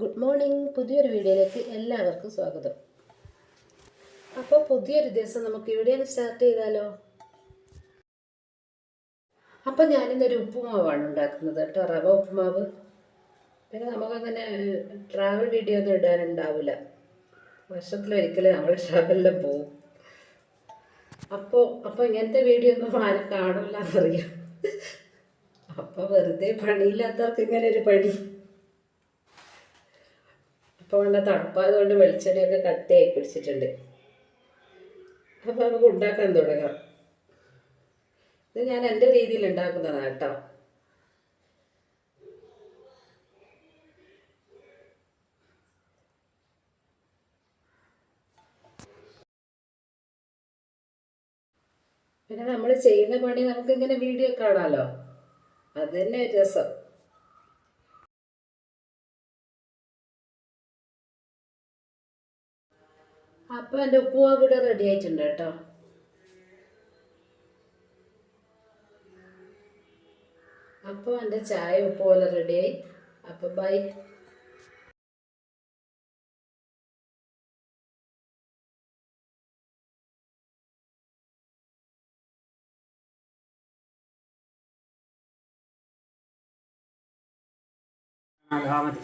Good morning. പുതിയൊരു വീഡിയോയിലേക്ക് എല്ലാവർക്കും സ്വാഗതം. അപ്പോൾ പുതിയൊരു ദിവസം നമുക്ക് ഇവിടെ സ്റ്റാർട്ട് ചെയ്താലോ? അപ്പോൾ ഞാനിന്നൊരു ഉപ്പുമാവാണ് ഉണ്ടാക്കുന്നത്. കേട്ടോ റവ ഉപ്പുമാവ്. പിന്നെ നമുക്കങ്ങനെ ട്രാവൽ വീഡിയോ ഒന്നും ഇടാനുണ്ടാവില്ല വർഷത്തിലൊരിക്കലും നമ്മൾ ട്രാവലിലും പോവും. അപ്പോൾ അപ്പോൾ ഇങ്ങനത്തെ വീഡിയോ ഒന്നും ആരും കാണില്ല എന്നറിയാം അപ്പോൾ വെറുതെ പണിയില്ലാത്തവർക്ക് ഇങ്ങനെ ഒരു പണി. അപ്പോൾ ഉള്ള തണുപ്പായതുകൊണ്ട് വെളിച്ചെണ്ണയൊക്കെ കട്ടിയായി പിടിച്ചിട്ടുണ്ട്. അപ്പോൾ നമുക്ക് ഉണ്ടാക്കാൻ തുടങ്ങാം. ഇത് ഞാൻ എന്റെ രീതിയിൽ ഉണ്ടാക്കുന്നതാണ് കേട്ടോ. പിന്നെ നമ്മൾ ചെയ്യുന്ന പണി നമുക്ക് ഇങ്ങനെ വീഡിയോ കാണാമല്ലോ അത് തന്നെ രസം. അപ്പോൾ എന്റെ ഉപ്പുമാവ് ഇവിടെ റെഡി ആയിട്ടുണ്ട് കേട്ടോ. അപ്പോൾ എന്റെ ചായ ഉപ്പുപോലെ റെഡിയായി അപ്പോൾ ബൈ ആ മതി.